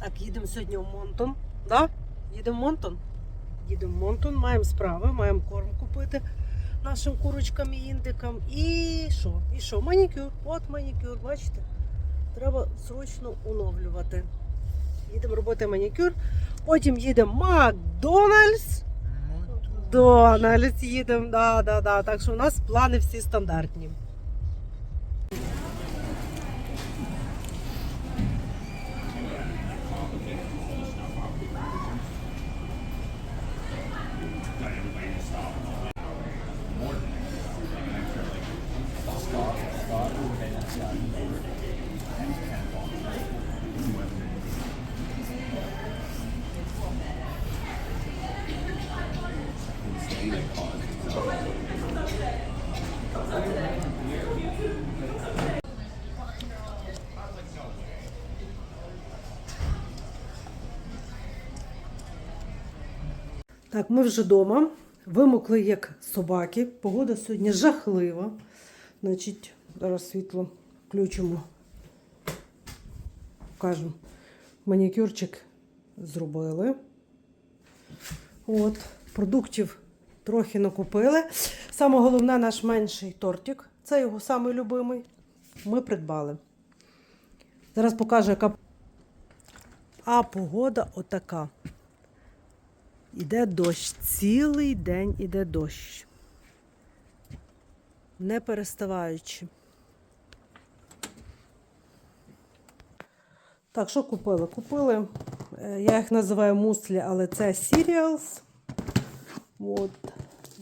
Так, їдемо сьогодні в Монтон. Да? Їдемо в Монтон. Їдемо в Монтон, маємо справи, маємо корм купити нашим курочкам і індикам. І що? І що? Манікюр. От манікюр, бачите? Треба срочно оновлювати. Їдемо робити манікюр. Потім їдемо в Макдональдс. Дональдс їдемо, да, да, да. Так що у нас плани всі стандартні. Так, ми вже вдома. Вимокли як собаки. Погода сьогодні жахлива. Значить, зараз світло включимо. Покажемо. Манікюрчик зробили. От, продуктів трохи накупили. Саме головне наш менший тортик. Це його самий любимий. Ми придбали. Зараз покажу, яка. А погода отака. Іде дощ. Цілий день іде дощ. Не переставаючи. Так, що купили? Купили, е, я їх називаю муслі, але це cereals. От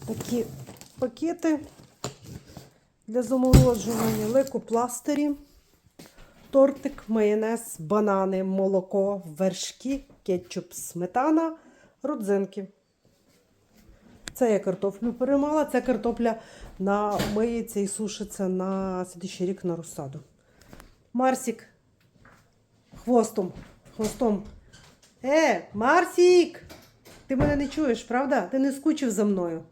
такі пакети для заморожування, лейкопластирі, тортик, майонез, банани, молоко, вершки, кетчуп, сметана, родзинки. Це я картоплю перемала, це картопля на миється і сушиться на слідчий рік на розсаду. Марсік хвостом. Хвостом. Е, Марсік! Ти мене не чуєш, правда? Ти не скучив за мною.